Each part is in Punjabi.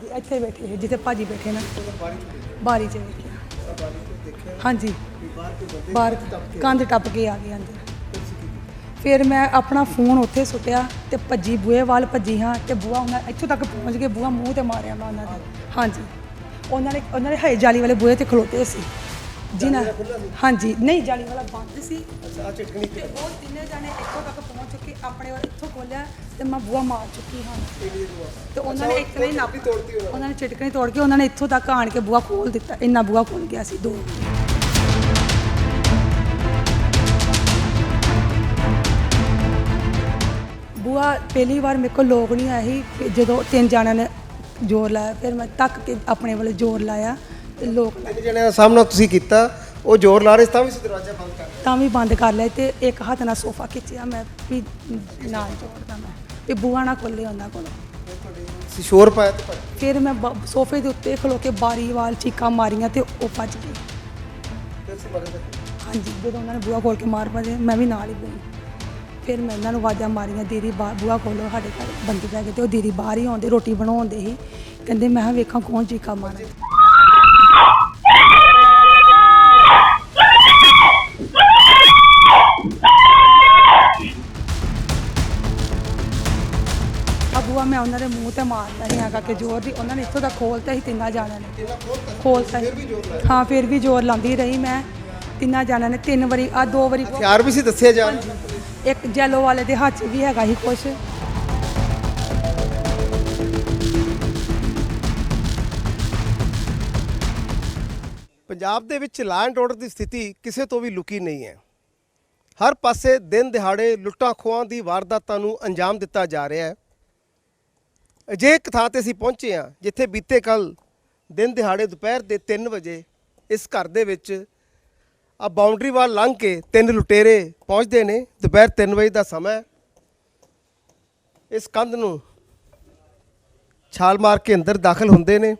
ਹਾਂਜੀ, ਇੱਥੇ ਬੈਠੇ ਸੀ ਜਿੱਥੇ ਭਾਜੀ ਬੈਠੇ ਨਾ। ਬਾਰੀ 'ਚ ਵੇਖਿਆ। ਹਾਂਜੀ। ਬਾਹਰ ਕੰਧ ਟੱਪ ਕੇ ਆ ਗਏ ਅੰਦਰ ਫਿਰ ਮੈਂ ਆਪਣਾ ਫੋਨ ਉੱਥੇ ਸੁੱਟਿਆ ਤੇ ਭੱਜੀ, ਬੂਹੇ ਵੱਲ ਭੱਜੀ ਹਾਂ ਤੇ ਬੂਹਾ ਉਹਨਾਂ, ਇੱਥੋਂ ਤੱਕ ਪਹੁੰਚ ਕੇ ਬੂਹਾ ਮੂੰਹ ਤੇ ਮਾਰਿਆ ਮੈਂ ਉਹਨਾਂ ਦੇ। ਹਾਂਜੀ। ਉਹਨਾਂ ਨੇ ਉਹਨਾਂ ਨੇ ਹਏ ਜਾਲੀ ਵਾਲੇ ਬੂਹੇ ਤੇ ਖਲੋਤੇ ਸੀ। ਜਿਨ੍ਹਾਂ ਹਾਂਜੀ ਨਹੀਂ ਜਾਲੀ ਵਾਲਾ ਬੰਦ ਸੀ। ਆ ਚਟਕਣੀ ਤੇ ਉਹ ਤਿੰਨੇ ਜਾਣੇ ਇੱਥੋਂ ਤੱਕ ਪਹੁੰਚ ਚੁੱਕੇ ਆਪਣੇ ਵੱਲ ਇੱਥੋਂ ਖੋਲਿਆ ਤੇ ਮੈਂ ਬੂਹਾ ਮਾਰ ਚੁੱਕੀ ਹਾਂ। ਤੇ ਉਹਨਾਂ ਨੇ ਇੱਕ ਨਹੀਂ ਨੱਪ ਉਹਨਾਂ ਨੇ। ਚਟਕਣੀ ਤੋੜ ਕੇ ਉਹਨਾਂ ਨੇ ਇੱਥੋਂ ਤੱਕ ਆਣ ਕੇ ਬੂਹਾ ਖੋਲ ਦਿੱਤਾ। ਇੰਨਾ ਬੂਹਾ ਖੋਲ ਗਿਆ ਸੀ ਦੋ। ਬੂਹਾ ਪਹਿਲੀ ਵਾਰ ਮੇਰੇ ਕੋਲ ਲੋਕ ਨਹੀਂ ਆਏ ਸੀ ਜਦੋਂ ਤਿੰਨ ਜਾਣਿਆਂ ਨੇ ਜ਼ੋਰ ਲਾਇਆ ਫਿਰ ਮੈਂ ਤੱਕ ਕੇ ਆਪਣੇ ਵੱਲ ਜ਼ੋਰ ਲਾਇਆ। ਲੋਕ ਜਣਿਆਂ ਦਾ ਸਾਹਮਣਾ ਤੁਸੀਂ ਕੀਤਾ ਉਹ ਜ਼ੋਰ ਲਾ ਰਹੇ ਸੀ ਤਾਂ ਵੀ ਸੀ ਦਰਵਾਜ਼ਾ ਬੰਦ ਕਰ ਤਾਂ ਵੀ ਬੰਦ ਕਰ ਲਿਆ ਤੇ ਇੱਕ ਹੱਥ ਨਾਲ ਸੋਫਾ ਖਿੱਚਿਆ ਮੈਂ ਵੀ ਨਾਲ ਜੋੜਦਾ ਮੈਂ। ਤੇ ਬੂਹਾ ਨਾ ਖੋਲੇ ਉਹਨਾਂ ਕੋਲੋਂ। ਸੀ ਸ਼ੋਰ ਪਾਇਆ ਤੇ ਭੱਜ। ਫਿਰ ਮੈਂ ਬ- ਸੋਫੇ ਦੇ ਉੱਤੇ ਖਲੋ ਕੇ ਬਾਰੀ ਵਾਲ ਚੀਕਾਂ ਮਾਰੀਆਂ ਤੇ ਉਹ ਭੱਜ ਗਏ। ਫਿਰ ਸੀ ਮਗਰ ਦੇ। ਹਾਂਜੀ ਜਦੋਂ ਉਹਨਾਂ ਨੇ ਬੂਹਾ ਖੋਲ ਕੇ ਮਾਰ ਭਜੇ ਮੈਂ ਵੀ ਨਾਲ ਹੀ ਗਈ ਫਿਰ ਮੈਂ ਇਹਨਾਂ ਨੂੰ ਆਵਾਜ਼ਾਂ ਮਾਰੀਆਂ ਦੀਦੀ ਬਾ- ਬੂਹਾ ਖੋਲੋ ਸਾਡੇ ਘਰ ਬੰਦੇ ਬਹਿ ਗਏ ਤੇ ਉਹ ਦੀਦੀ ਬਾਹਰ ਹੀ ਆਉਂਦੇ ਰੋਟੀ ਬਣਾਉਂਦੇ ਸੀ। ਕਹਿੰਦੇ ਮੈਂ ਕਿਹਾ ਵੇਖਾਂ ਕੌਣ ਚੀਕਾਂ ਮਾਰੇ ਆ ਬੂਹਾ ਮੈਂ ਉਹਨਾਂ ਦੇ ਮੂੰਹ ਤੇ ਮਾਰਦਾ ਸੀ ਹੈਗਾ ਕਿ ਜ਼ੋਰ ਦੀ ਉਹਨਾਂ ਨੇ ਇੱਥੋਂ ਤੱਕ ਖੋਲਤਾ ਸੀ ਤਿੰਨਾਂ ਜਾਣਿਆਂ ਨੇ। ਖੋਲਤਾ ਸੀ ਹਾਂ ਫਿਰ ਵੀ ਜ਼ੋਰ ਲਾਉਂਦੀ ਰਹੀ ਮੈਂ ਤਿੰਨਾਂ ਜਾਣਿਆਂ ਨੇ ਤਿੰਨ ਵਾਰੀ ਆ ਦੋ ਵਾਰੀ ਹਥਿਆਰ ਵੀ ਸੀ ਦੱਸਿਆ ਜਾ ਰਿਹਾ ਇੱਕ ਜੈਲੋ ਵਾਲੇ ਦੇ ਹੱਥ 'ਚ ਵੀ ਹੈਗਾ ਸੀ ਕੁਛ। ਪੰਜਾਬ ਦੇ ਵਿੱਚ ਲਾਅ ਐਂਡ ਆਰਡਰ ਦੀ ਸਥਿਤੀ ਕਿਸੇ ਤੋਂ ਵੀ ਲੁਕੀ ਨਹੀਂ ਹੈ। ਹਰ ਪਾਸੇ ਦਿਨ ਦਿਹਾੜੇ ਲੁੱਟਾਂ ਖੋਹਾਂ ਦੀ ਵਾਰਦਾਤਾਂ ਨੂੰ ਅੰਜਾਮ ਦਿੱਤਾ ਜਾ ਰਿਹਾ ਹੈ। ਅਜੇ ਇੱਕ ਥਾਂ ਤੇ ਅਸੀਂ ਪਹੁੰਚੇ ਹਾਂ ਜਿੱਥੇ ਬੀਤੇ ਕੱਲ ਦਿਨ ਦਿਹਾੜੇ ਦੁਪਹਿਰ ਦੇ 3 ਵਜੇ ਇਸ ਘਰ ਦੇ ਵਿੱਚ ਆ ਬਾਉਂਡਰੀ ਵਾਲ ਲੰਘ ਕੇ ਤਿੰਨ ਲੁਟੇਰੇ ਪਹੁੰਚਦੇ ਨੇ। ਦੁਪਹਿਰ 3 ਵਜੇ ਦਾ ਸਮਾਂ ਇਸ ਕੰਧ ਨੂੰ ਛਾਲ ਮਾਰ ਕੇ ਅੰਦਰ ਦਾਖਲ ਹੁੰਦੇ ਨੇ।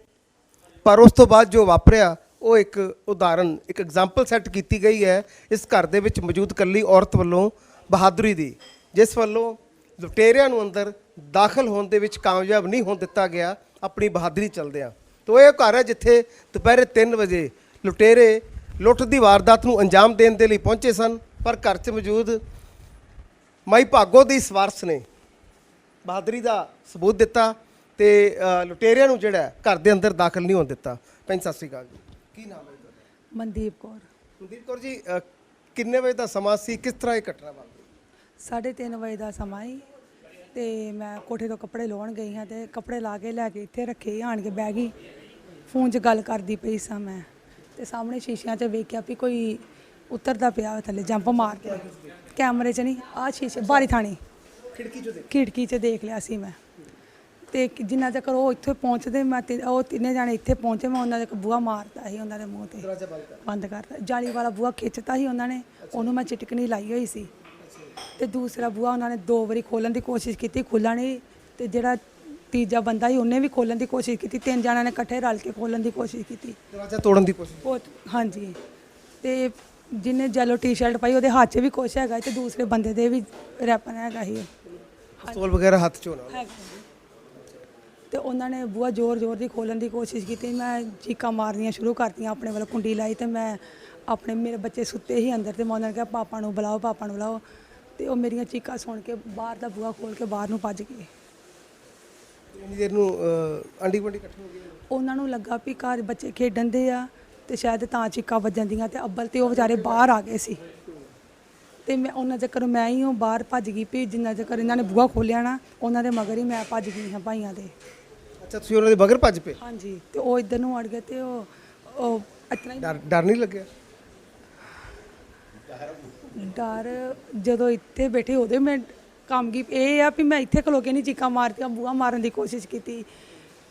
ਪਰ ਉਸ ਤੋਂ ਬਾਅਦ ਜੋ ਵਾਪਰਿਆ, ਉਹ ਇੱਕ ਉਦਾਹਰਨ, ਇੱਕ ਐਗਜ਼ਾਮਪਲ ਸੈੱਟ ਕੀਤੀ ਗਈ ਹੈ ਇਸ ਘਰ ਦੇ ਵਿੱਚ ਮੌਜੂਦ ਕੱਲੀ ਔਰਤ ਵੱਲੋਂ ਬਹਾਦਰੀ ਦੀ, ਜਿਸ ਵੱਲੋਂ ਲੁਟੇਰਿਆਂ ਨੂੰ ਅੰਦਰ ਦਾਖਲ ਹੋਣ ਦੇ ਵਿੱਚ ਕਾਮਯਾਬ ਨਹੀਂ ਹੋਣ ਦਿੱਤਾ ਗਿਆ ਆਪਣੀ ਬਹਾਦਰੀ ਚਲਦਿਆਂ। ਤੋ ਇਹ ਘਰ ਹੈ ਜਿੱਥੇ ਦੁਪਹਿਰੇ 3 ਵਜੇ ਲੁਟੇਰੇ ਲੁੱਟ ਦੀ ਵਾਰਦਾਤ ਨੂੰ ਅੰਜਾਮ ਦੇਣ ਦੇ ਲਈ ਪਹੁੰਚੇ ਸਨ ਪਰ ਘਰ 'ਚ ਮੌਜੂਦ ਮਾਈ ਭਾਗੋ ਦੀ ਇਸ ਵਾਰਸ ਨੇ ਬਹਾਦਰੀ ਦਾ ਸਬੂਤ ਦਿੱਤਾ ਤੇ ਲੁਟੇਰਿਆਂ ਨੂੰ ਜਿਹੜਾ ਘਰ ਦੇ ਅੰਦਰ ਦਾਖਲ ਨਹੀਂ ਹੋਣ ਦਿੱਤਾ। ਭੈਣ ਸਤਿ ਸ਼੍ਰੀ ਅਕਾਲ ਜੀ। ਕੀ ਨਾਮ ਹੈ ਤੁਹਾਡਾ? ਮਨਦੀਪ ਕੌਰ। ਮਨਦੀਪ ਕੌਰ ਜੀ ਕਿੰਨੇ ਵਜੇ ਦਾ ਸਮਾਂ ਸੀ? ਕਿਸ ਤਰ੍ਹਾਂ ਇਹ ਘਟਨਾ ਵਾਪਰੀ? ਸਾਢੇ ਤਿੰਨ ਵਜੇ ਦਾ ਸਮਾਂ ਹੀ ਤੇ ਮੈਂ ਕੋਠੇ ਤੋਂ ਕੱਪੜੇ ਲਾਉਣ ਗਈ ਹਾਂ ਤੇ ਕੱਪੜੇ ਲਾ ਕੇ ਲੈ ਕੇ ਇੱਥੇ ਰੱਖੇ ਆਣ ਕੇ ਬਹਿ ਗਈ। ਫੋਨ 'ਚ ਗੱਲ ਕਰਦੀ ਪਈ ਸਾਂ ਮੈਂ ਤੇ ਸਾਹਮਣੇ ਸ਼ੀਸ਼ਿਆਂ 'ਚ ਵੇਖਿਆ ਵੀ ਕੋਈ ਉਤਰਦਾ ਪਿਆ ਵਾ ਥੱਲੇ ਜੰਪ ਮਾਰ ਕੇ ਕੈਮਰੇ 'ਚ ਨਹੀਂ ਆਹ ਸ਼ੀਸ਼ੇ ਬਾਰੀ ਥਾਣੀ। ਖਿੜਕੀ ਚੋਂ ਦੇਖ ਖਿੜਕੀ 'ਚ ਦੇਖ ਲਿਆ ਸੀ ਮੈਂ। ਤੇ ਜਿੰਨਾ ਚਿਰ ਉਹ ਇੱਥੇ ਪਹੁੰਚਦੇ ਮੈਂ ਤੇ ਉਹ ਤਿੰਨੇ ਜਾਣੇ ਇੱਥੇ ਪਹੁੰਚੇ ਮੈਂ ਉਹਨਾਂ ਦੇ ਬੂਹਾ ਮਾਰਤਾ ਸੀ ਉਹਨਾਂ ਦੇ ਮੂੰਹ ਤੇ। ਦਰਵਾਜ਼ਾ ਬੰਦ ਕਰਤਾ। ਜਾਲੀ ਵਾਲਾ ਬੂਹਾ ਖਿੱਚਤਾ ਸੀ ਉਹਨਾਂ ਨੇ ਉਹਨੂੰ ਮੈਂ ਚਟਕਣੀ ਲਾਈ ਹੋਈ ਸੀ। ਤੇ ਦੂਸਰਾ ਬੂਹਾ ਉਹਨਾਂ ਨੇ ਦੋ ਵਾਰੀ ਖੋਲਣ ਦੀ ਕੋਸ਼ਿਸ਼ ਕੀਤੀ ਖੁੱਲ੍ਹਾ ਨਹੀਂ ਤੇ ਜਿਹੜਾ ਤੀਜਾ ਬੰਦਾ ਸੀ ਉਹਨੇ ਵੀ ਖੋਲਣ ਦੀ ਕੋਸ਼ਿਸ਼ ਕੀਤੀ ਤਿੰਨ ਜਣਿਆਂ ਨੇ ਇਕੱਠੇ ਰਲ ਕੇ ਖੋਲਣ ਦੀ ਕੋਸ਼ਿਸ਼ ਕੀਤੀ। ਦਰਵਾਜ਼ਾ ਤੋੜਨ ਦੀ ਕੋਸ਼ਿਸ਼ ਉਹ ਹਾਂਜੀ। ਤੇ ਜਿਹਨੇ ਜੈਲੋ ਟੀ-ਸ਼ਰਟ ਪਾਈ ਉਹਦੇ ਹੱਥ 'ਚ ਵੀ ਕੁਛ ਹੈਗਾ ਤੇ ਦੂਸਰੇ ਬੰਦੇ ਦੇ ਵੀ ਰੈਪਨ ਹੈਗਾ ਸੀ। ਪਿਸਤੌਲ ਵਗੈਰਾ ਹੱਥ 'ਚ ਹੋਣਾ। ਹੈਗਾ ਸੀ। ਤੇ ਉਹਨਾਂ ਨੇ ਬੂਹਾ ਜ਼ੋਰ ਜ਼ੋਰ ਦੀ ਖੋਲਣ ਦੀ ਕੋਸ਼ਿਸ਼ ਕੀਤੀ ਮੈਂ ਚੀਕਾਂ ਮਾਰਨੀਆਂ ਸ਼ੁਰੂ ਕਰਤੀਆਂ ਆਪਣੇ ਵੱਲ ਕੁੰਡੀ ਲਾਈ ਤੇ ਮੈਂ ਆਪਣੇ ਮੇਰੇ ਬੱਚੇ ਸੁੱਤੇ ਹੀ ਅੰਦਰ ਤੇ ਮੈਂ ਉਹਨਾਂ ਨੂੰ ਕਿਹਾ ਪਾਪਾ ਨੂੰ ਬੁਲਾਓ ਪਾਪਾ ਨੂੰ ਬੁਲਾਓ। ਤੇ ਉਹ ਮੇਰੀਆਂ ਚੀਕਾਂ ਸੁਣ ਕੇ ਬਾਹਰ ਦਾ ਬੂਹਾ ਖੋਲ ਕੇ ਬਾਹਰ ਨੂੰ ਭੱਜ ਗਏ। ਇੰਨੀ ਦੇਰ ਨੂੰ ਆਂਢੀ ਗੁਆਂਢੀ ਇਕੱਠੇ ਹੋ ਗਏ ਉਹਨਾਂ ਨੂੰ ਲੱਗਾ ਵੀ ਘਰ ਬੱਚੇ ਖੇਡਣ ਦੇ ਆ ਤੇ ਸ਼ਾਇਦ ਤਾਂ ਚੀਕਾਂ ਵੱਜਣ ਦੀਆਂ ਤੇ ਅੱਬਲ ਤੇ ਉਹ ਵਿਚਾਰੇ ਬਾਹਰ ਆ ਗਏ ਸੀ। ਤੇ ਮੈਂ ਉਹਨਾਂ ਚੱਕਰ ਮੈਂ ਹੀ ਉਹ ਬਾਹਰ ਭੱਜ ਗਈ ਵੀ ਜਿੰਨਾ ਚੱਕਰ ਇਹਨਾਂ ਨੇ ਬੂਹਾ ਖੋਲਿਆ ਨਾ ਉਹਨਾਂ ਦੇ ਮਗਰ ਹੀ ਮੈਂ ਭੱਜ ਗਈ ਹਾਂ ਭਾਈਆਂ ਦੇ। ਅੱਛਾ ਤੁਸੀਂ ਉਹਨਾਂ ਦੇ ਬਗਰ ਭੱਜ ਪਏ? ਹਾਂਜੀ ਤੇ ਉਹ ਇੱਧਰ ਨੂੰ ਅੜ ਗਏ ਤੇ ਉਹ ਉਹ ਇਤਨਾ ਹੀ ਡਰ ਡਰ ਨਹੀਂ ਲੱਗਿਆ? ਡਰ ਜਦੋਂ ਇੱਥੇ ਬੈਠੇ ਉਹਦੇ ਮੈਂ ਕੰਮ ਕੀ ਇਹ ਆ ਵੀ ਮੈਂ ਇੱਥੇ ਖਲੋ ਕੇ ਨਹੀਂ ਚੀਕਾਂ ਮਾਰਤੀਆਂ ਬੂਹਾ ਮਾਰਨ ਦੀ ਕੋਸ਼ਿਸ਼ ਕੀਤੀ।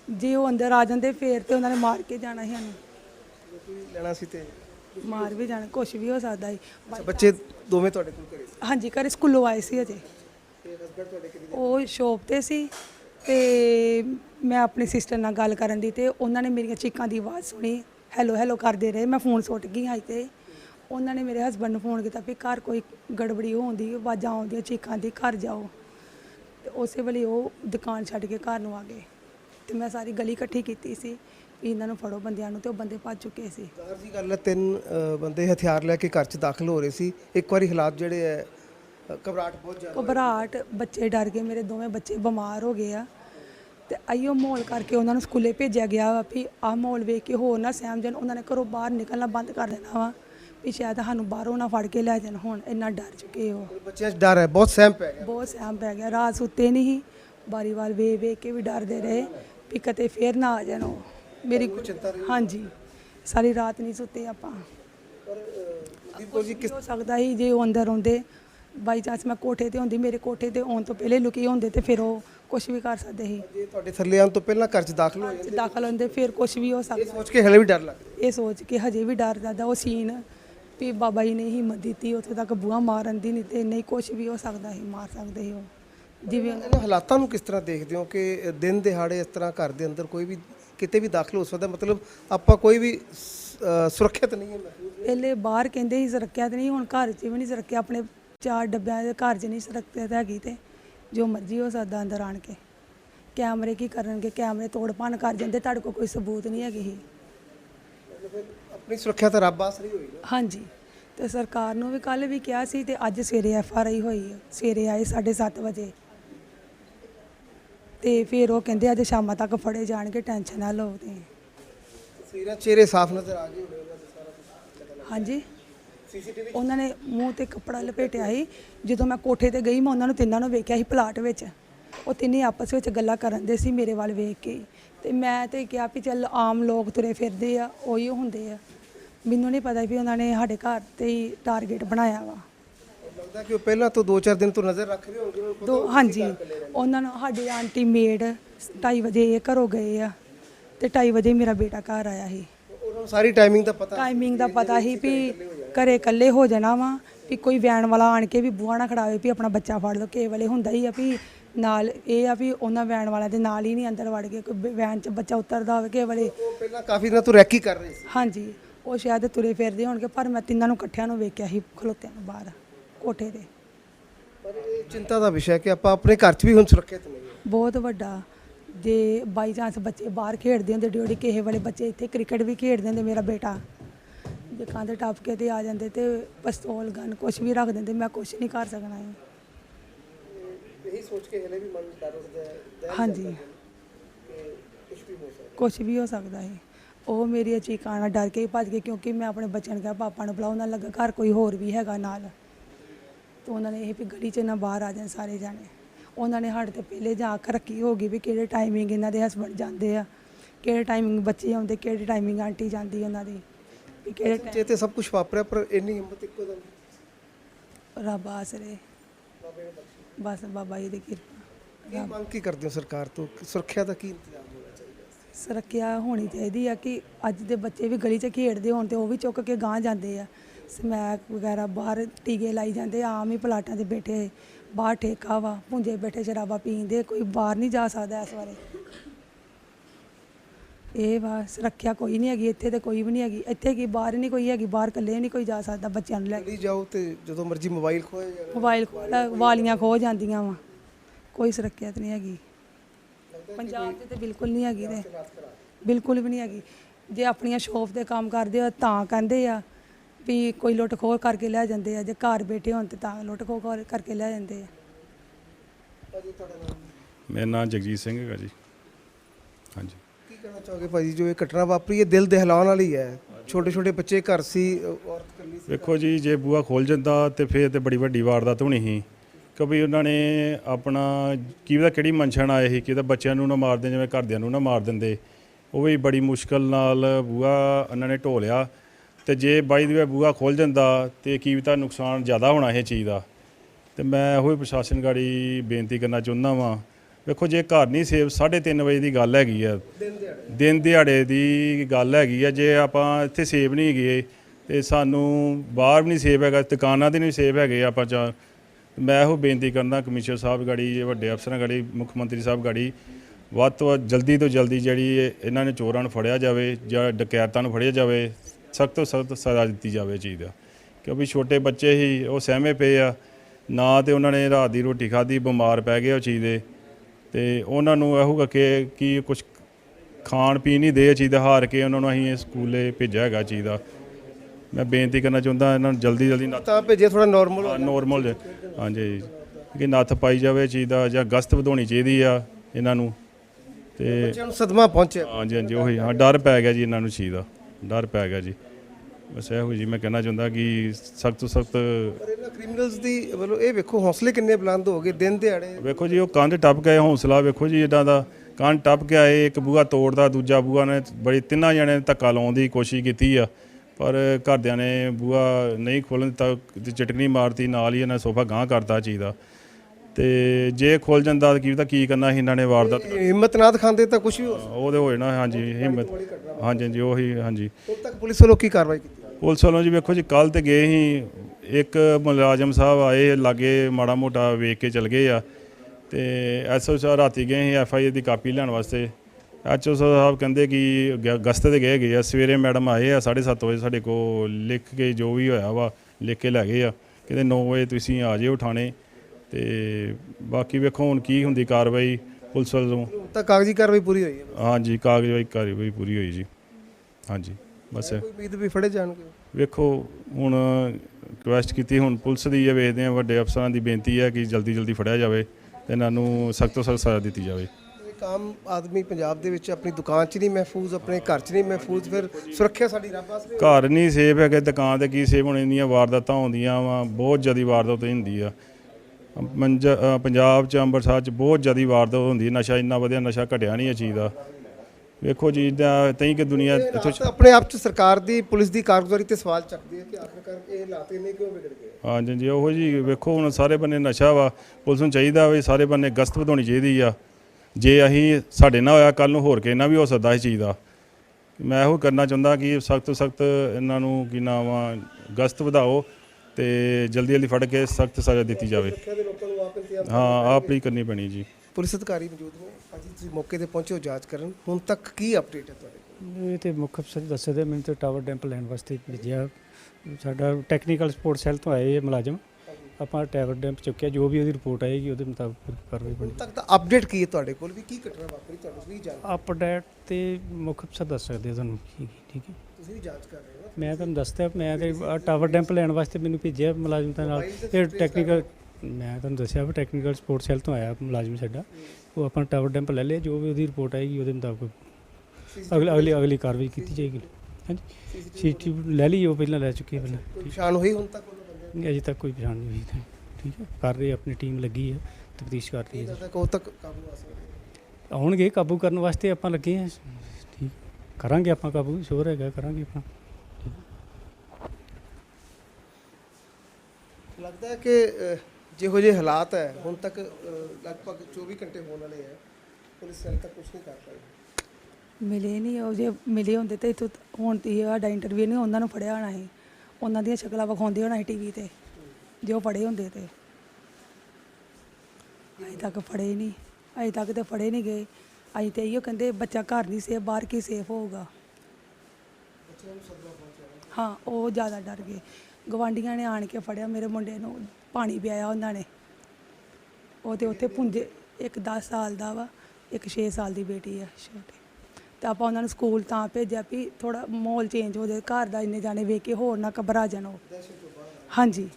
ਜੇ ਉਹ ਅੰਦਰ ਆ ਜਾਂਦੇ ਫੇਰ ਤੇ ਉਹਨਾਂ ਨੇ ਮਾਰ ਕੇ ਜਾਣਾ ਸੀ ਸਾਨੂੰ। ਲੈਣਾ ਸੀ ਤੇ? ਮਾਰ ਵੀ ਜਾਣਾ ਕੁਝ ਵੀ ਹੋ ਸਕਦਾ ਸੀ। ਬੱਚੇ ਦੋਵੇਂ ਤੁਹਾਡੇ ਕੋਲ ਘਰੇ ਸੀ? ਹਾਂਜੀ ਘਰੇ ਸਕੂਲੋਂ ਆਏ ਸੀ ਅਜੇ ਤੇ ਹਸਬੰਡ ਤੁਹਾਡੇ ਕਿਹਦੇ ਉਹ ਸ਼ੋਪ ਤੇ ਸੀ ਤੇ ਮੈਂ ਆਪਣੀ ਸਿਸਟਰ ਨਾਲ ਗੱਲ ਕਰਨ ਦੀ ਤੇ ਉਹਨਾਂ ਨੇ ਮੇਰੀਆਂ ਚੀਕਾਂ ਦੀ ਆਵਾਜ਼ ਸੁਣੀ। ਹੈਲੋ ਹੈਲੋ ਕਰਦੇ ਰਹੇ ਮੈਂ ਫੋਨ ਸੁੱਟ ਗਈ ਹਾਂ ਤੇ ਉਹਨਾਂ ਨੇ ਮੇਰੇ ਹਸਬੰਡ ਨੂੰ ਫੋਨ ਕੀਤਾ ਵੀ ਘਰ ਕੋਈ ਗੜਬੜੀ ਹੋਉਂਦੀ ਆਵਾਜ਼ਾਂ ਆਉਂਦੀਆਂ ਚੀਕਾਂ ਦੀ ਘਰ ਜਾਓ। ਤੇ ਉਸੇ ਵੇਲੇ ਉਹ ਦੁਕਾਨ ਛੱਡ ਕੇ ਘਰ ਨੂੰ ਆ ਗਏ। ਤੇ ਮੈਂ ਸਾਰੀ ਗਲੀ ਇਕੱਠੀ ਕੀਤੀ ਸੀ ਵੀ ਇਹਨਾਂ ਨੂੰ ਫੜੋ ਬੰਦਿਆਂ ਨੂੰ ਤੇ ਉਹ ਬੰਦੇ ਭੱਜ ਚੁੱਕੇ ਸੀ। ਜ਼ਾਹਰ ਜੀ ਗੱਲ ਹੈ ਤਿੰਨ ਅ, ਬੰਦੇ ਹਥਿਆਰ ਲੈ ਕੇ ਘਰ 'ਚ ਦਾਖਲ ਹੋ ਰਹੇ ਸੀ। ਇੱਕ ਵਾਰੀ ਹਾਲਾਤ ਜਿਹੜੇ ਹੈ ਅ, ਘਬਰਾਹਟ ਬਹੁਤ ਜ਼ਿਆਦਾ ਘਬਰਾਹਟ ਬੱਚੇ ਡਰ ਗਏ ਮੇਰੇ ਦੋਵੇਂ ਬੱਚੇ ਬਿਮਾਰ ਹੋ ਗਏ ਆ। ਤੇ ਆਈਓ ਮਾਹੌਲ ਕਰਕੇ ਉਹਨਾਂ ਨੂੰ ਸਕੂਲੇ ਭੇਜਿਆ ਗਿਆ ਵਾ ਵੀ ਆਹ ਮਾਹੌਲ ਵੇਖ ਕੇ ਹੋਰ ਨਾ ਸਹਿਮ ਜਾਣ ਉਹਨਾਂ ਨੇ ਘਰੋਂ ਬਾਹਰ ਨਿਕਲਣਾ ਬੰਦ ਕਰ ਦੇਣਾ ਵਾ। ਵੀ ਸ਼ਾਇਦ ਸਾਨੂੰ ਬਾਹਰੋਂ ਨਾ ਫੜ ਕੇ ਲੈ ਜਾਣ ਹੁਣ ਇੰਨਾ ਡਰ ਚੁੱਕੇ ਹੋ ਬੱਚਿਆਂ 'ਚ ਡਰ ਹੈ ਬਹੁਤ ਸਹਿਮ ਪੈ ਗਿਆ। ਬਹੁਤ ਸਹਿਮ ਪੈ ਗਿਆ ਰਾਤ ਸੁੱਤੇ ਨਹੀਂ ਸੀ। ਵਾਰੀ ਵੇ ਵੇ ਕੇ ਵੀ ਡਰਦੇ ਰਹੇ ਵੀ ਕਿਤੇ ਫੇਰ ਨਾ ਆ ਜਾਣ ਉਹ। ਮੇਰੀ ਚਿੰਤਾ ਹਾਂਜੀ ਸਾਰੀ ਰਾਤ ਨਹੀਂ ਸੁੱਤੇ ਆਪਾਂ। ਦੀਪੋ ਜੀ ਕਿਸ ਹੋ ਸਕਦਾ ਸੀ ਜੇ ਉਹ ਅੰਦਰ ਆਉਂਦੇ। ਬਾਈ ਚਾਂਸ ਮੈਂ ਕੋਠੇ ਤੇ ਹੁੰਦੀ ਮੇਰੇ ਕੋਠੇ ਤੇ ਆਉਣ ਤੋਂ ਪਹਿਲੇ ਲੁਕੀ ਹੁੰਦੇ ਤੇ ਫਿਰ ਉਹ ਕੁਝ ਵੀ ਕਰ ਸਕਦੇ ਸੀ। ਜੇ ਤੁਹਾਡੇ ਥੱਲੇ ਆਉਣ ਤੋਂ ਪਹਿਲਾਂ ਘਰ 'ਚ ਦਾਖਲ ਹੋ ਜੇ ਦਾਖਲ ਹੁੰਦੇ ਫਿਰ ਕੁਝ ਵੀ ਹੋ ਇਹ ਸਕਦਾ। ਸੋਚ ਕੇ ਹਲੇ ਵੀ ਡਰ ਲੱਗਦਾ। ਇਹ ਸੋਚ ਕੇ ਹਜੇ ਵੀ ਡਰ ਲੱਗਦਾ ਉਹ ਸੀਨ ਵੀ ਬਾਬਾ ਜੀ ਨੇ ਹਿੰਮਤ ਦਿੱਤੀ ਉੱਥੇ ਤੱਕ ਬੂਹਾ ਮਾਰਨ ਦੀ ਨਹੀਂ ਤੇ ਨਹੀਂ ਕੁਝ ਵੀ ਹੋ ਸਕਦਾ ਸੀ ਮਾਰ ਸਕਦੇ ਸੀ ਉਹ। ਜਿਵੇਂ ਇਹਨਾਂ ਹਾਲਾਤਾਂ ਨੂੰ ਕਿਸ ਤਰ੍ਹਾਂ ਦੇਖਦੇ ਹੋ ਕਿ ਦਿਨ ਦਿਹਾੜੇ ਇਸ ਤਰ੍ਹਾਂ ਘਰ ਦੇ ਅੰਦਰ ਕੋਈ ਵੀ ਕਿਤੇ ਵੀ ਦਾਖਲ ਹੋ ਸਕਦਾ ਮਤਲਬ ਆਪਾਂ ਕੋਈ ਵੀ ਸੁਰੱਖਿਅਤ ਨਹੀਂ ਹੈ ਪਹਿਲੇ ਬਾਹਰ ਕਹਿੰਦੇ ਸੀ ਸੁਰੱਖਿਆ ਤੇ ਨਹੀਂ ਹੁਣ ਘਰ 'ਚ ਵੀ ਨਹੀਂ ਸੁਰੱਖਿਆ ਆਪਣੇ ਚਾਰ ਡੱਬਿਆਂ ਦੇ ਘਰ 'ਚ ਨਹੀਂ ਸੁਰੱਖਿਆ ਹੈਗੀ ਤੇ ਜੋ ਮਰਜ਼ੀ ਹੋ ਸਕਦਾ ਅੰਦਰ ਆਣ ਕੇ। ਕੈਮਰੇ ਕੀ ਕਰਨਗੇ ਕੈਮਰੇ ਤੋੜ ਭੰਨ ਕਰ ਜਾਂਦੇ ਤੁਹਾਡੇ ਕੋਲ ਕੋਈ ਸਬੂਤ ਨਹੀਂ ਹੈਗੀ ਆਪਣੀ ਸੁਰੱਖਿਆ ਤਾਂ ਰੱਬ ਆਸਰੀ ਹੋਈ ਨਾ। ਹਾਂਜੀ। ਤੇ ਸਰਕਾਰ ਨੂੰ ਵੀ ਕੱਲ ਵੀ ਕਿਹਾ ਸੀ ਤੇ ਅੱਜ ਸਵੇਰੇ ਐਫ ਆਰ ਆਈ ਹੋਈ ਹੈ ਸਵੇਰੇ ਆਏ 7:30 ਵਜੇ। ਤੇ ਫਿਰ ਉਹ ਕਹਿੰਦੇ ਅੱਜ ਸ਼ਾਮਾਂ ਤੱਕ ਫੜੇ ਜਾਣਗੇ ਟੈਨਸ਼ਨ ਨਾ ਲਓ ਤੇ ਤਸਵੀਰਾਂ ਚਿਹਰੇ ਸਾਫ਼ ਨਜ਼ਰ ਆ ਗਏ ਹਾਂਜੀ। ਸੀਸੀਟੀਵੀ ਉਹਨਾਂ ਨੇ ਮੂੰਹ ਤੇ ਕੱਪੜਾ ਲਪੇਟਿਆ ਸੀ। ਜਦੋਂ ਮੈਂ ਕੋਠੇ ਤੇ ਗਈ ਮੈਂ ਉਹਨਾਂ ਨੂੰ ਤਿੰਨਾਂ ਨੂੰ ਵੇਖਿਆ ਸੀ ਪਲਾਟ ਵਿੱਚ। ਉਹ ਤਿੰਨੇ ਆਪਸ ਵਿੱਚ ਗੱਲਾਂ ਕਰਨ ਦੇ ਸੀ ਮੇਰੇ ਵੱਲ ਵੇਖ ਕੇ। ਤੇ ਮੈਂ ਤੇ ਕਿਹਾ ਵੀ ਚੱਲ ਆਮ ਲੋਕ ਤੁਰੇ ਫਿਰਦੇ ਆ ਉਹੀ ਹੁੰਦੇ ਆ। ਮੈਨੂੰ ਨਹੀਂ ਪਤਾ ਵੀ ਉਹਨਾਂ ਨੇ ਸਾਡੇ ਘਰ ਤੇ ਹੀ ਟਾਰਗੇਟ ਬਣਾਇਆ ਵਾ। ਲੱਗਦਾ ਕਿ ਉਹ ਪਹਿਲਾਂ ਤੋਂ 2-4 ਦਿਨ ਤੋਂ ਨਜ਼ਰ ਰੱਖ ਰਹੇ ਹੋਣਗੇ ਉਹਨਾਂ ਨੂੰ ਦੋ ਹਾਂਜੀ ਉਹਨਾਂ ਨੂੰ ਸਾਡੀ ਆਂਟੀ ਮੇਡ 2:30 ਵਜੇ ਇਹ ਘਰੋਂ ਗਏ ਆ ਤੇ 2:30 ਵਜੇ ਮੇਰਾ ਬੇਟਾ ਘਰ ਆਇਆ ਸੀ। ਉਹਨਾਂ ਨੂੰ ਸਾਰੀ ਟਾਈਮਿੰਗ ਦਾ ਪਤਾ ਟਾਈਮਿੰਗ ਦਾ ਪਤਾ ਸੀ ਵੀ ਘਰੇ ਇਕੱਲੇ ਹੋ ਜਾਣਾ ਵਾ ਵੀ ਕੋਈ ਵੈਨ ਵਾਲਾ ਆਣ ਕੇ ਵੀ ਬੂਹਾ ਨਾ ਖੜਾਵੇ ਵੀ ਆਪਣਾ ਬੱਚਾ ਫੜ ਲਓ ਕਿਸੇ ਵੇਲੇ ਹੁੰਦਾ ਹੀ ਆ ਵੀ ਨਾਲ ਇਹ ਆ ਵੀ ਉਹਨਾਂ ਵੈਨ ਵਾਲਿਆਂ ਦੇ ਨਾਲ ਹੀ ਨਹੀਂ ਅੰਦਰ ਵੜ ਗਏ ਕੋਈ ਵੈਨ 'ਚ ਬੱਚਾ ਉਤਰਦਾ ਹੋਵੇ ਕਿਸੇ ਵੇਲੇ। ਉਹ ਪਹਿਲਾਂ ਕਾਫੀ ਦਿਨਾਂ ਤੋਂ ਰੈਕੀ ਕਰ ਰਹੇ ਸੀ। ਹਾਂਜੀ ਉਹ ਸ਼ਾਇਦ ਤੁਰੇ ਫਿਰਦੇ ਹੋਣਗੇ ਪਰ ਮੈਂ ਤਿੰਨਾਂ ਨੂੰ ਇਕੱਠਿਆਂ ਨੂੰ ਵੇਖਿਆ ਸੀ ਖਲੋਤਿਆਂ ਨੂੰ ਬਾਹਰ ਕੋਠੇ ਤੇ। ਪਰ ਇਹ ਚਿੰਤਾ ਦਾ ਵਿਸ਼ਾ ਹੈ ਕਿ ਆਪਾਂ ਆਪਣੇ ਘਰ 'ਚ ਵੀ ਹੁਣ ਸੁਰੱਖਿਅਤ ਨਹੀਂ ਹਾਂ। ਬਹੁਤ ਵੱਡਾ ਜੇ ਬਾਈ ਚਾਂਸ ਬੱਚੇ ਬਾਹਰ ਖੇਡਦੇ ਹੁੰਦੇ ਡਿਊਟੀ ਕਿਸੇ ਵੇਲੇ ਬੱਚੇ ਇੱਥੇ ਕ੍ਰਿਕਟ ਵੀ ਖੇਡਦੇ ਹੁੰਦੇ ਮੇਰਾ ਬੇਟਾ। ਜੇ ਕੰਧ ਟੱਪ ਕੇ ਤੇ ਆ ਜਾਂਦੇ ਤੇ ਪਿਸਤੌਲ ਗਨ ਕੁਝ ਵੀ ਰੱਖ ਦਿੰਦੇ ਮੈਂ ਕੁਝ ਨਹੀਂ ਕਰ ਸਕਣਾ। ਇਹੀ ਸੋਚ ਕੇ ਹਲੇ ਵੀ ਮਨ ਡਰ ਉੱਠਦਾ ਹੈ ਦਹਿਲ ਹਾਂਜੀ। ਜਾਂਦਾ ਹੈ। ਕਿ ਕੁਝ ਵੀ ਹੋ ਸਕਦਾ ਕੁਝ ਵੀ ਹੋ ਸਕਦਾ ਹੈ। ਉਹ ਮੇਰੀ ਚੀਕਾਂ ਨਾਲ ਡਰ ਕੇ ਹੀ ਭੱਜ ਗਏ ਕਿਉਂਕਿ ਮੈਂ ਆਪਣੇ ਬੱਚਿਆਂ ਨੂੰ ਕਿਹਾ ਪਾਪਾ ਨੂੰ ਬੁਲਾਓ ਨਾ ਲੱਗਾ ਘਰ ਕੋਈ ਹੋਰ ਵੀ ਹੈਗਾ ਨਾਲ। ਤੇ ਉਹਨਾਂ ਨੇ ਇਹ ਵੀ ਗਲੀ 'ਚ ਨਾ ਬਾਹਰ ਆ ਜਾਣ ਸਾਰੇ ਜਾਣੇ। ਉਹਨਾਂ ਨੇ ਸਾਡੇ ਤੇ ਪਹਿਲੇ ਜਾ ਕੇ ਰੱਖੀ ਹੋ ਗਈ ਵੀ ਕਿਹੜੇ ਟਾਈਮਿੰਗ ਇਹਨਾਂ ਦੇ ਹਸਬੰਡ ਜਾਂਦੇ ਆ ਕਿਹੜੇ ਟਾਈਮਿੰਗ ਬੱਚੇ ਆਉਂਦੇ ਕਿਹੜੇ ਟਾਈਮਿੰਗ ਆਂਟੀ ਜਾਂਦੀ ਉਹਨਾਂ ਦੀ ਵੀ ਕਿਹੜੇ ਜੇ ਤੇ ਸਭ ਕੁਝ ਵਾਪਰਿਆ ਪਰ ਇੰਨੀ ਹਿੰਮਤ ਇੱਕੋ ਦਮ? ਰੱਬ ਆਸਰੇ। ਬਸ ਬਾਬਾ ਜੀ ਦੀ ਕਿਰਪਾ। ਕੀ ਮੰਗ ਕੀ ਕਰਦੇ ਹੋ ਸਰਕਾਰ ਤੋਂ? ਸੁਰੱਖਿਆ ਦਾ ਕੀ ਇੰਤਜ਼ਾਮ ਹੋਣਾ ਚਾਹੀਦਾ? ਸੁਰੱਖਿਆ ਹੋਣੀ ਚਾਹੀਦੀ ਆ ਕਿ ਅੱਜ ਦੇ ਬੱਚੇ ਵੀ ਗਲੀ 'ਚ ਖੇਡਦੇ ਹੋਣ ਤੇ ਉਹ ਵੀ ਚੁੱਕ ਕੇ ਗਾਂਹ ਜਾਂਦੇ ਆ। ਸਮੈਕ ਵਗੈਰਾ ਬਾਹਰ ਟੀਕੇ ਲਾਈ ਜਾਂਦੇ ਆ, ਆਮ ਹੀ ਪਲਾਟਾਂ 'ਤੇ ਬੈਠੇ ਬਾਹਰ ਠੇਕਾ ਵਾ ਪੁੰਜੇ ਬੈਠੇ ਸ਼ਰਾਬਾ ਪੀਂਦੇ ਕੋਈ ਬਾਹਰ ਨਹੀਂ ਜਾ ਸਕਦਾ ਇਸ ਬਾਰੇ। ਇਹ ਵਾ ਸੁਰੱਖਿਆ ਕੋਈ ਨਹੀਂ ਹੈਗੀ ਇੱਥੇ ਤੇ ਕੋਈ ਵੀ ਨਹੀਂ ਹੈਗੀ। ਇੱਥੇ ਕੀ ਬਾਹਰ ਨਹੀਂ ਕੋਈ ਹੈਗੀ ਬਾਹਰ ਇਕੱਲੇ ਨਹੀਂ ਕੋਈ ਜਾ ਸਕਦਾ ਬੱਚਿਆਂ ਨੂੰ ਲੈ ਕੇ। ਜਾਓ ਤੇ ਜਦੋਂ ਮਰਜ਼ੀ ਮੋਬਾਈਲ ਖੋਏ ਜਾਣਾ ਮੋਬਾਈਲ ਖੋਲ ਵਾਲੀਆਂ ਖੋ ਜਾਂਦੀਆਂ ਵਾ। ਕੋਈ ਸੁਰੱਖਿਅਤ ਨਹੀਂ ਹੈਗੀ। ਪੰਜਾਬ 'ਚ ਤੇ ਬਿਲਕੁਲ ਨਹੀਂ ਹੈਗੀ ਤੇ। ਬਿਲਕੁਲ ਵੀ ਨਹੀਂ ਹੈਗੀ। ਜੇ ਆਪਣੀਆਂ ਸ਼ੌਪ ਤੇ ਕੰਮ ਕਰਦੇ ਆ ਤਾਂ ਕਹਿੰਦੇ ਆ ਵੀ ਕੋਈ ਲੁੱਟ ਖੋਹ ਕਰਕੇ ਲੈ ਜਾਂਦੇ ਆ। ਜੇ ਘਰ ਬੈਠੇ ਹੋਣ ਤੇ ਤਾਂ ਲੁੱਟ ਖੋਹ ਕਰ- ਕਰਕੇ ਲੈ ਜਾਂਦੇ ਆ। ਮੇਰਾ ਨਾਮ ਜਗਜੀਤ ਸਿੰਘ ਹੈਗਾ ਜੀ। ਹਾਂਜੀ। ਕਹਿਣਾ ਚਾਹੋਗੇ ਭਾਜੀ ਜੋ ਇਹ ਘਟਨਾ ਵਾਪਰੀ ਹੈ ਦਿਲ ਦਹਿਲਾਉਣ ਵਾਲੀ ਹੈ? ਛੋਟੇ ਛੋਟੇ ਬੱਚੇ ਘਰ ਸੀ ਅ, ਔਰਤ ਇਕੱਲੀ ਸੀ। ਵੇਖੋ ਜੀ ਜੇ ਬੂਆ ਖੋਲ ਜਾਂਦਾ ਤੇ ਫੇਰ ਤੇ ਬੜੀ ਵੱਡੀ ਵਾਰਦਾਤ ਹੋਣੀ ਸੀ। ਕਿਉਂਕਿ ਉਹਨਾਂ ਨੇ ਆਪਣਾ ਕੀ ਪਤਾ ਕਿਹੜੀ ਨਾਲ ਆਏ ਸੀ ਕਿ ਤਾਂ ਬੱਚਿਆਂ ਨੂੰ ਨਾ ਮਾਰ ਦੇ ਜਿਵੇਂ ਘਰਦਿਆਂ ਨੂੰ ਨਾ ਮਾਰ ਦਿੰਦੇ। ਉਹ ਵੀ ਬੜੀ ਮੁਸ਼ਕਲ ਨਾਲ ਬੂਆ ਉਹਨਾਂ ਨੇ ਢੋਲਿਆ ਤੇ ਜੇ ਬਾਈ ਦੀ ਵੇ ਬੂਆ ਖੋਲ ਜਾਂਦਾ ਤੇ ਕੀ ਪਤਾ ਨੁਕਸਾਨ ਜ਼ਿਆਦਾ ਹੋਣਾ ਇਹ ਚੀਜ਼ ਦਾ। ਤੇ ਮੈਂ ਉਹੀ ਪ੍ਰਸ਼ਾਸਨ ਗਾੜੀ ਬੇਨਤੀ ਕਰਨਾ ਚਾਹੁੰਦਾ ਵਾਂ ਵੇਖੋ ਜੇ ਘਰ ਨਹੀਂ ਸੇਵ 3:30 ਵਜੇ ਦੀ ਗੱਲ ਹੈਗੀ ਆ। ਦਿਨ ਦਿਹਾੜੇ। ਦੀ ਗੱਲ ਹੈਗੀ ਆ ਜੇ ਆਪਾਂ ਇੱਥੇ ਸੇਵ ਨਹੀਂ ਗਏ ਤੇ ਸਾਨੂੰ ਬਾਹਰ ਵੀ ਨਹੀਂ ਸੇਵ ਹੈਗਾ ਦੁਕਾਨਾਂ ਤੇ ਨਹੀਂ ਸੇਵ ਹੈਗੇ ਆਪਾਂ ਚਾ। ਮੈਂ ਇਹੋ ਬੇਨਤੀ ਕਰਦਾ ਕਮਿਸ਼ਨਰ ਸਾਹਿਬ ਗਾੜੀ ਜੇ ਵੱਡੇ ਅਫਸਰਾਂ ਗਾੜੀ ਮੁੱਖ ਮੰਤਰੀ ਸਾਹਿਬ ਗਾੜੀ ਵੱਧ ਤੋਂ ਵੱਧ ਜਲਦੀ ਤੋਂ ਜਲਦੀ ਜਿਹੜੀ ਇਹ- ਇਹਨਾਂ ਨੇ ਚੋਰਾਂ ਨੂੰ ਫੜਿਆ ਜਾਵੇ ਜਾਂ ਡਕੈਤਾਂ ਨੂੰ ਫੜਿਆ ਜਾਵੇ ਸਖਤ ਤੋਂ ਸਖਤ ਸਜ਼ਾ ਦਿੱਤੀ ਜਾਵੇ ਚੀਜ਼ ਦਾ। ਕਿਉਂਕਿ ਛੋਟੇ ਬੱਚੇ ਹੀ ਉਹ ਸਹਿਮੇ ਪਏ ਆ ਨਾ ਤੇ ਉਹਨਾਂ ਨੇ ਰਾਤ ਦੀ ਰੋਟੀ ਖਾਧੀ ਬਿਮਾਰ ਪੈ ਗਏ ਉਹ ਚੀਜ਼ ਦੇ। ਤੇ ਉਹਨਾਂ ਨੂੰ ਇਹੋ ਕਿ ਕੀ ਕੁਝ ਖਾਣ ਪੀਣ ਨਹੀਂ ਦੇ ਚੀਜ਼ ਦਾ ਹਾਰ ਕੇ ਉਹਨਾਂ ਨੂੰ ਅਸੀਂ ਇਹ ਸਕੂਲੇ ਭੇਜਿਆ ਹੈਗਾ ਚੀਜ਼ ਦਾ। ਮੈਂ ਬੇਨਤੀ ਕਰਨਾ ਚਾਹੁੰਦਾ ਇਹਨਾਂ ਨੂੰ ਜਲਦੀ ਜਲਦੀ ਨੱਥ ਤਾਂ ਭੇਜੇ ਥੋੜਾ ਨਾਰਮਲ ਨੋਰਮਲ ਹਾਂਜੀ। ਕਿ ਨੱਥ ਪਾਈ ਜਾਵੇ ਚੀਜ਼ ਦਾ ਜਾਂ ਗਸਤ ਵਧਾਉਣੀ ਚਾਹੀਦੀ ਆ ਇਹਨਾਂ ਨੂੰ। ਤੇ ਬੱਚਿਆਂ ਨੂੰ ਸਦਮਾ ਪਹੁੰਚਿਆ। ਹਾਂਜੀ ਹਾਂਜੀ ਉਹੀ ਹਾਂ ਡਰ ਪੈ ਗਿਆ ਜੀ ਇਹਨਾਂ ਨੂੰ ਚੀਜ਼ ਦਾ। ਡਰ ਪੈ ਗਿਆ ਜੀ। ਬਸ ਇਹੋ ਜੀ ਮੈਂ ਕਹਿਣਾ ਚਾਹੁੰਦਾ ਕਿ ਸਖਤ ਤੋਂ ਸਖਤ ਪਰ ਇਹਨਾਂ ਕ੍ਰਿਮੀਨਲਸ ਦੀ ਮਤਲਬ ਇਹ ਵੇਖੋ ਹੌਸਲੇ ਕਿੰਨੇ ਬੁਲੰਦ ਹੋ ਗਏ ਦਿਨ ਦਿਹਾੜੇ। ਵੇਖੋ ਜੀ ਉਹ ਕੰਧ ਟੱਪ ਗਏ ਹੌਸਲਾ ਵੇਖੋ ਜੀ ਇਦਾਂ ਦਾ। ਕੰਧ ਟੱਪ ਕੇ ਆਏ ਇੱਕ ਬੂਹਾ ਤੋੜਦਾ ਦੂਜਾ ਬੂਹਾ ਨੇ ਬੜੀ ਤਿੰਨਾਂ ਜਣਿਆਂ ਨੇ ਧੱਕਾ ਲਾਉਣ ਦੀ ਕੋਸ਼ਿਸ਼ ਕੀਤੀ ਆ। ਪਰ ਘਰਦਿਆਂ ਨੇ ਬੂਹਾ ਨਹੀਂ ਖੋਲ੍ਹਣ ਦਿੱਤਾ ਤੇ ਚਟਕਣੀ ਮਾਰਤੀ ਨਾਲ ਹੀ ਇਹਨਾਂ ਸੋਫਾ ਗਾਂਹ ਕਰਤਾ ਚੀਜ਼ ਦਾ। ਤੇ ਜੇ ਖੁੱਲ ਜਾਂਦਾ ਕੀ ਤਾਂ ਕੀ ਕਰਨਾ ਸੀ ਇਹਨਾਂ ਨੇ ਵਾਰਦਾਤ ਹਿੰਮਤ ਨਾ ਦਿਖਾਉਂਦੇ ਤਾਂ ਕੁਝ ਵੀ ਹੋ ਸਕਦਾ ਉਹਦੇ ਹੋਏ ਨਾ ਹਾਂਜੀ ਹਿੰਮਤ। ਹਾਂਜੀ ਹਾਂਜੀ ਉਹੀ ਹਾਂਜੀ। ਹੁਣ ਤੱਕ ਪੁਲਿਸ ਵੱਲੋਂ ਕੀ ਕਾਰਵਾਈ ਕੀਤੀ? ਪੁਲਿਸ ਵੱਲੋਂ ਜੀ ਵੇਖੋ ਜੀ ਕੱਲ ਤੇ ਗਏ ਸੀ ਇੱਕ ਮੁਲਾਜ਼ਮ ਸਾਹਿਬ ਆਏ ਲਾਗੇ ਮਾੜਾ ਮੋਟਾ ਵੇਖ ਕੇ ਚਲ ਗਏ ਆ। ਤੇ ਐਸਓ ਸਾਹਿਬ ਰਾਤੀ ਗਏ ਸੀ ਐਫ ਆਈ ਆਰ ਦੀ ਕਾਪੀ ਲੈਣ ਵਾਸਤੇ। ਐਚਓ ਸਾਹਿਬ ਕਹਿੰਦੇ ਕਿ ਗਸਤ ਤੇ ਗਏ ਗਏ ਆ। ਸਵੇਰੇ ਮੈਡਮ ਆਏ ਆ 7:30 ਵਜੇ ਸਾਡੇ ਕੋਲ ਲਿਖ ਕੇ ਜੋ ਵੀ ਹੋਇਆ ਵਾ ਲਿਖ ਕੇ ਲੈ ਗਏ ਆ। ਕਹਿੰਦੇ 9 ਵਜੇ ਤੁਸੀਂ ਆ ਜਿਓ ਥਾਣੇ। ਤੇ ਬਾਕੀ ਵੇਖੋ ਹੁਣ ਕੀ ਹੁੰਦੀ ਕਾਰਵਾਈ ਪੁਲਿਸ ਵੱਲੋਂ। ਤੱਕ ਕਾਗਜ਼ੀ ਕਾਰਵਾਈ ਪੂਰੀ ਹੋਈ ਹੈ। ਹਾਂਜੀ ਕਾਗਜ਼ੀ ਕਾਰਵਾਈ ਪੂਰੀ ਹੋਈ ਜੀ। ਹਾਂਜੀ। ਬਸ ਕੋਈ ਉਮੀਦ ਵੀ ਫੜੇ ਜਾਣਗੇ। ਵੇਖੋ ਹੁਣ ਰਿਕੁਐਸਟ ਕੀਤੀ ਹੁਣ ਪੁਲਿਸ ਦੀ ਇਹ ਵੇਖਦੇ ਆ ਵੱਡੇ ਅਫਸਰਾਂ ਦੀ ਬੇਨਤੀ ਹੈ ਕਿ ਜਲਦੀ ਜਲਦੀ ਫੜਿਆ ਜਾਵੇ ਤੇ ਇਹਨਾਂ ਨੂੰ ਸਖਤ ਤੋਂ ਸਖਤ ਸਜ਼ਾ ਦਿੱਤੀ ਜਾਵੇ। ਇੱਕ ਆਮ ਆਦਮੀ ਪੰਜਾਬ ਦੇ ਵਿੱਚ ਆਪਣੀ ਦੁਕਾਨ 'ਚ ਨਹੀਂ ਮਹਿਫੂਜ਼ ਆਪਣੇ ਘਰ 'ਚ ਨਹੀਂ ਮਹਿਫੂਜ਼ ਫਿਰ ਸੁਰੱਖਿਆ ਸਾਡੀ ਰੱਬ ਵਾਸਤੇ ਘਰ ਨਹੀਂ ਸੇਫ ਹੈਗੇ ਦੁਕਾਨ ਤੇ ਕੀ ਸੇਫ ਹੋਣੇ ਦੀਆਂ ਵਾਰਦਾਤਾਂ ਹੁੰਦੀਆਂ ਵਾ ਬਹੁਤ ਜ਼ਿਆਦੀ ਵਾਰਦਾਤ ਹੁੰਦੀ ਆ। ਮੰਜ- ਅ, ਪੰਜਾਬ ਚ ਅੰਮ੍ਰਿਤਸਰ ਚ ਬਹੁਤ ਜ਼ਿਆਦੀ ਵਾਰਦਾਤ ਹੁੰਦੀ ਨਸ਼ਾ ਇੰਨਾ ਵਧਿਆ ਨਸ਼ਾ ਘਟਿਆ ਨਹੀਂ ਇਹ ਚੀਜ਼ ਦਾ। ਵੇਖੋ ਜੀ ਦਾ ਤਈ ਕਿ ਦੁਨੀਆ ਇੱਥੋਂ ਰਾਤ ਆਪਣੇ ਆਪ 'ਚ ਸਰਕਾਰ ਦੀ ਪੁਲਿਸ ਦੀ ਕਾਰਗੁਜ਼ਾਰੀ ਤੇ ਸਵਾਲ ਚੱਕਦੀ ਹੈ ਕਿ ਆਖਰਕਾਰ ਇਹ ਲਾਤੇ ਨੇ ਕਿਉਂ ਵਿਗੜ ਗਏ? ਹਾਂਜੀ ਜੀ ਉਹੋ ਜੀ ਵੇਖੋ ਹੁਣ ਸਾਰੇ ਬੰਨੇ ਨਸ਼ਾ ਵਾ ਪੁਲਿਸ ਨੂੰ ਚਾਹੀਦਾ ਵੀ ਸਾਰੇ ਬੰਨੇ ਗਸ਼ਤ ਵਧਾਉਣੀ ਚਾਹੀਦੀ ਆ। ਜੇ ਅਸੀਂ ਸਾਡੇ ਨਾਲ ਹੋਇਆ ਕੱਲ ਨੂੰ ਹੋਰ ਕਿਸੇ ਨਾਲ ਵੀ ਹੋ ਸਕਦਾ ਇਸ ਚੀਜ਼ ਦਾ। ਮੈਂ ਇਹੋ ਕਰਨਾ ਚਾਹੁੰਦਾ ਕਿ ਸਖਤ ਤੋਂ ਸਖਤ ਇਹਨਾਂ ਨੂੰ ਕੀ ਨਾਮ ਆ ਗਸ਼ਤ ਵਧਾਓ ਤੇ ਜਲਦੀ ਜਲਦੀ ਫੜ ਕੇ ਸਖਤ ਸਜ਼ਾ ਦਿੱਤੀ ਜਾਵੇ। ਹਾਂ ਆਪ ਹੀ ਕਰਨੀ ਪੈਣੀ ਜੀ। ਪੁਲਿਸ ਅਧਿਕਾਰੀ ਮੌਜੂਦ ਨੇ। ਅੱਜ ਤੁਸੀਂ ਮੌਕੇ ਤੇ ਪਹੁੰਚੇ ਹੋ ਜਾਂਚ ਕਰਨ। ਹੁਣ ਤੱਕ ਕੀ ਅਪਡੇਟ ਹੈ ਤੁਹਾਡੇ ਕੋਲ? ਇਹ ਤੇ ਮੁੱਖ ਅਫਸਰ ਦੱਸੇ ਦੇ ਮੈਨੂੰ ਤੇ ਟਾਵਰ ਡੈਂਪ ਲੈਣ ਵਾਸਤੇ ਭੇਜਿਆ। ਸਾਡਾ ਟੈਕਨੀਕਲ ਸਪੋਰਟ ਸੈੱਲ ਤੋਂ ਆਏ ਇਹ ਮੁਲਾਜ਼ਮ। ਆਪਾਂ ਟਾਵਰ ਡੈਂਪ ਚੁੱਕਿਆ ਜੋ ਵੀ ਉਹਦੀ ਰਿਪੋਰਟ ਆਏਗੀ ਉਹਦੇ ਮੁਤਾਬਕ ਫਿਰ ਕਾਰਵਾਈ ਹੁਣ ਤੱਕ ਦਾ ਅਪਡੇਟ ਕੀ ਹੈ ਤੁਹਾਡੇ ਕੋਲ? ਵੀ ਕੀ ਘਟਨਾ ਵਾਪਰੀ ਤੁਹਾਨੂੰ ਵੀ ਜਾਣ ਅਪਡੇਟ ਤੇ ਮੁੱਖ ਅਫਸਰ ਦੱਸ ਸਕਦੇ ਆ ਤੁਹਾਨੂੰ ਕੀ ਠੀਕ ਹੈ? ਤੁਸੀਂ ਵੀ ਜਾਂਚ ਕਰ ਰਹੇ ਹੋ ਮੈਂ ਤੁਹਾਨੂੰ ਦੱਸਦਾ ਮੈਂ ਤੇ ਆਹ ਟਾਵਰ ਡੈਂਪ ਲੈਣ ਵਾਸਤੇ ਮੈਨੂੰ ਭੇਜਿਆ ਮੁਲਾਜ਼ਮ ਦੇ ਨਾਲ। ਇਹ ਟੈਕਨੀਕਲ ਮੈਂ ਤੁਹਾਨੂੰ ਦੱਸਿਆ ਵੀ ਟੈਕਨੀਕਲ ਸਪੋਰਟ ਸੈੱਲ ਤੋਂ ਆਇਆ ਮੁਲਾਜ਼ਮ ਸਾਡਾ। ਉਹ ਆਪਾਂ ਟਾਵਰ ਡੈਂਪ ਲੈ ਲਿਆ ਜੋ ਵੀ ਉਹਦੀ ਰਿਪੋਰਟ ਆਏਗੀ ਉਹਦੇ ਮੁਤਾਬਕ ਅਗਲੀ ਅਗਲੀ ਅਗਲੀ ਕਾਰਵਾਈ ਕੀਤੀ ਜਾਏਗੀ। ਹਾਂਜੀ। ਸੀਟੀ ਲੈ ਲਈ ਉਹ ਪਹਿਲਾਂ ਲੈ ਚੁੱਕੀ ਹੈ ਪਹਿਲਾਂ। ਕੋਈ ਪਛਾਣ ਹੋਈ ਹੁਣ ਤੱਕ ਉਹਨਾਂ ਬੰਦੇ ਨਹੀਂ, ਅਜੇ ਤੱਕ ਕੋਈ ਪਛਾਣ ਨਹੀਂ ਹੋਈ। ਠੀਕ ਹੈ। ਕਰ ਰਹੇ ਆਪਣੀ ਟੀਮ ਲੱਗੀ ਹੈ ਤਫਤੀਸ਼ ਕਰ ਰਹੀ ਹੈ। ਉਹ ਤੱਕ ਕਾਬੂ ਆ ਸਕਦੇ। ਆਉਣਗੇ ਕਾਬੂ ਕਰਨ ਵਾਸਤੇ ਆਪਾਂ ਲੱਗੇ ਹਾਂ। ਠੀਕ। ਕਰਾਂਗੇ ਆਪਾਂ ਕਾਬੂ ਸ਼ੋਰ ਹੈਗਾ ਕਰਾਂਗੇ ਆਪਾਂ। ਲੱਗਦਾ ਹੈ ਕਿ ਜਿਹੋ ਜਿਹੇ ਹਾਲਾਤ ਹੈ ਹੁਣ ਤੱਕ ਲਗਭਗ 24 ਘੰਟੇ ਹੋਣ ਵਾਲੇ ਹੈ ਪੁਲਿਸ ਹਾਲੇ ਤੱਕ ਕੁਝ ਨਹੀਂ ਕਰ ਪਾਈ। ਮਿਲੇ ਨਹੀਂ ਉਹ ਜੇ ਮਿਲੇ ਹੁੰਦੇ ਤੇ ਇੱਥੋਂ ਹੁਣ ਤੀ ਸਾਡਾ ਇੰਟਰਵਿਊ ਨਹੀਂ ਉਹਨਾਂ ਨੂੰ ਫੜਿਆ ਹੋਣਾ ਸੀ। ਉਹਨਾਂ ਦੀਆਂ ਸ਼ਕਲਾਂ ਵਿਖਾਉਂਦੇ ਹੋਣਾ ਸੀ ਟੀਵੀ ਤੇ ਜੇ ਉਹ ਫੜੇ ਹੁੰਦੇ ਤੇ। ਅਜੇ ਤੱਕ ਫੜੇ ਨਹੀਂ ਅਜੇ ਤੱਕ ਤੇ ਫੜੇ ਨਹੀਂ ਗਏ। ਅਜੇ ਤੇ ਇਹੋ ਕਹਿੰਦੇ ਬੱਚਾ ਘਰ ਨਹੀਂ ਸੇਫ ਬਾਹਰ ਕੀ ਸੇਫ ਹੋਊਗਾ। ਹਾਂ ਉਹ ਜ਼ਿਆਦਾ ਡਰ ਗਏ। ਗਵਾਂਡੀਆਂ ਨੇ ਆਣ ਕੇ ਫੜਿਆ ਮੇਰੇ ਮੁੰਡੇ ਨੂੰ ਪਾਣੀ ਪਿਆਇਆ ਉਹਨਾਂ ਨੇ। ਉਹ ਤੇ ਉੱਥੇ ਪੁੰਜੇ ਇੱਕ 10 ਸਾਲ ਦਾ ਵਾ ਇੱਕ 6 ਸਾਲ ਦੀ ਬੇਟੀ ਆ ਛੋਟੀ। ਤੇ ਆਪਾਂ ਉਹਨਾਂ ਨੂੰ ਸਕੂਲ ਤਾਂ ਭੇਜਿਆ ਵੀ ਥੋੜਾ ਮਾਹੌਲ ਚੇਂਜ ਹੋ ਜਾਏ ਘਰ ਦਾ ਇੰਨੇ ਜਾਣੇ ਵੇਖ ਕੇ ਹੋਰ ਨਾ ਘਬਰਾ ਜਾਣ। ਉਹ ਹਾਂਜੀ।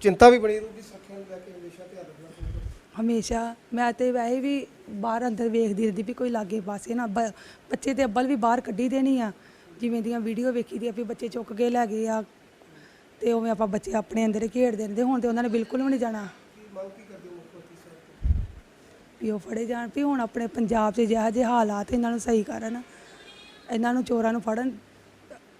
ਚਿੰਤਾ ਵੀ ਬਣੀ ਰਹੂਗੀ ਸੁਰੱਖਿਆ ਨੂੰ ਲੈ ਕੇ ਹਮੇਸ਼ਾ ਧਿਆਨ ਰੱਖਣਾ ਹਮੇਸ਼ਾ ਮੈਂ ਤੇ ਵੈਸੇ ਵੀ ਬਾਹਰ ਅੰਦਰ ਵੇਖਦੀ ਰਹਿੰਦੀ ਵੀ ਕੋਈ ਲਾਗੇ ਪਾਸੇ ਨਾ ਬੱਚੇ ਤੇ ਅੱਬਲ ਵੀ ਬਾਹਰ ਕੱਢੀ ਦੇਣੀ ਆ। ਜਿਵੇਂ ਦੀਆਂ ਵੀਡੀਓ ਵੇਖੀ ਦੀ ਆ ਵੀ ਬੱਚੇ ਚੁੱਕ ਕੇ ਲੈ ਗਏ ਆ ਤੇ ਉਵੇਂ ਆਪਾਂ ਬੱਚੇ ਆਪਣੇ ਅੰਦਰ ਹੀ ਖੇਡਦੇ ਰਹਿੰਦੇ। ਹੁਣ ਤੇ ਉਹਨਾਂ ਨੇ ਬਿਲਕੁਲ ਵੀ ਨਹੀਂ ਜਾਣਾ। ਵੀ ਉਹ ਫੜੇ ਜਾਣ ਵੀ ਹੁਣ ਆਪਣੇ ਪੰਜਾਬ 'ਚ ਜਿਹੋ ਜਿਹੇ ਹਾਲਾਤ ਇਹਨਾਂ ਨੂੰ ਸਹੀ ਕਰਨ ਇਹਨਾਂ ਨੂੰ ਚੋਰਾਂ ਨੂੰ ਫੜਨ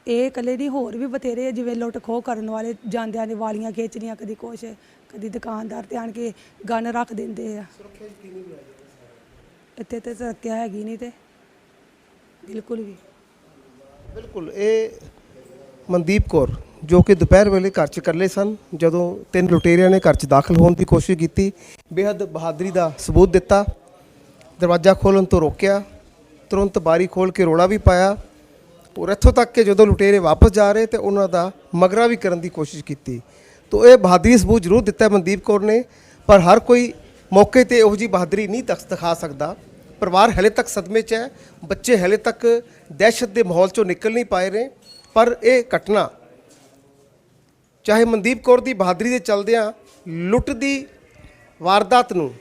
ਇਹ ਇਕੱਲੇ ਨਹੀਂ ਹੋਰ ਵੀ ਬਥੇਰੇ ਜਿਵੇਂ ਲੁੱਟ ਖੋਹ ਕਰਨ ਵਾਲੇ ਜਾਂਦਿਆਂ ਦੇ ਵਾਲੀਆਂ ਖਿੱਚ ਲੀਆਂ ਕਦੀ ਕੁਛ ਕਦੀ ਦੁਕਾਨਦਾਰ ਤੇ ਆਣ ਕੇ ਗਨ ਰੱਖ ਦਿੰਦੇ ਆ। ਇੱਥੇ ਤੇ ਸੁਰੱਖਿਆ ਹੈਗੀ ਨਹੀਂ ਤੇ ਬਿਲਕੁਲ ਵੀ। ਬਿਲਕੁਲ, ਇਹ ਮਨਦੀਪ ਕੌਰ, ਜੋ ਕਿ ਦੁਪਹਿਰ ਵੇਲੇ ਘਰ 'ਚ ਇਕੱਲੇ ਸਨ, ਜਦੋਂ ਤਿੰਨ ਲੁਟੇਰਿਆਂ ਨੇ ਘਰ 'ਚ ਦਾਖਲ ਹੋਣ ਦੀ ਕੋਸ਼ਿਸ਼ ਕੀਤੀ, ਬੇਹੱਦ ਬਹਾਦਰੀ ਦਾ ਸਬੂਤ ਦਿੱਤਾ, ਦਰਵਾਜ਼ਾ ਖੋਲ੍ਹਣ ਤੋਂ ਰੋਕਿਆ, ਤੁਰੰਤ ਬਾਰੀ ਖੋਲ੍ਹ ਕੇ ਰੋਲਾ ਵੀ ਪਾਇਆ, ਔਰ ਇੱਥੋਂ ਤੱਕ ਕਿ ਜਦੋਂ ਲੁਟੇਰੇ ਵਾਪਸ ਜਾ ਰਹੇ ਤੇ ਉਹਨਾਂ ਦਾ ਮਗਰਾ ਵੀ ਕਰਨ ਦੀ ਕੋਸ਼ਿਸ਼ ਕੀਤੀ। ਤੋ ਇਹ ਬਹਾਦਰੀ ਸਬੂਤ ਜ਼ਰੂਰ ਦਿੱਤਾ ਮਨਦੀਪ ਕੌਰ ਨੇ, ਪਰ ਹਰ ਕੋਈ ਮੌਕੇ ਤੇ ਉਹੋ ਜੀ ਬਹਾਦਰੀ ਨਹੀਂ ਤਖ ਦਿਖਾ ਸਕਦਾ। ਪਰਿਵਾਰ ਹਲੇ ਤੱਕ ਸਦਮੇ 'ਚ ਹੈ, ਬੱਚੇ ਹਲੇ ਤੱਕ ਦਹਿਸ਼ਤ ਦੇ ਮਾਹੌਲ 'ਚੋਂ ਨਿਕਲ ਨਹੀਂ ਪਾਏ ਰਹੇ ਪਰ ਇਹ ਘਟਨਾ ਚਾਹੇ ਮਨਦੀਪ ਕੌਰ ਦੀ ਬਹਾਦਰੀ ਦੇ ਚਲਦਿਆਂ ਲੁੱਟ ਦੀ ਵਾਰਦਾਤ ਨੂੰ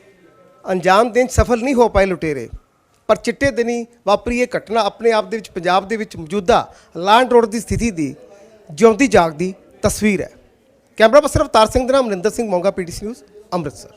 ਅੰਜਾਮ ਦੇਣ 'ਚ ਸਫਲ ਨਹੀਂ ਹੋ ਪਾਏ ਲੁਟੇਰੇ, ਪਰ ਚਿੱਟੇ ਦਿਨੀ ਵਾਪਰੀ ਇਹ ਘਟਨਾ ਆਪਣੇ ਆਪ ਦੇ ਵਿੱਚ, ਪੰਜਾਬ ਦੇ ਵਿੱਚ ਮੌਜੂਦਾ ਲਾਂਡ ਰੋਡ ਦੀ ਸਥਿਤੀ ਦੀ ਜਿਉਂਦੀ ਜਾਗਦੀ ਤਸਵੀਰ ਹੈ। ਕੈਮਰਾ ਪਰਸਨ ਅਵਤਾਰ ਸਿੰਘ ਦੇ ਨਾਮ ਮਨਿੰਦਰ ਸਿੰਘ ਮੋਂਗਾ ਪੀਟੀਸੀ ਨਿਊਜ਼ ਅੰਮ੍ਰਿਤਸਰ।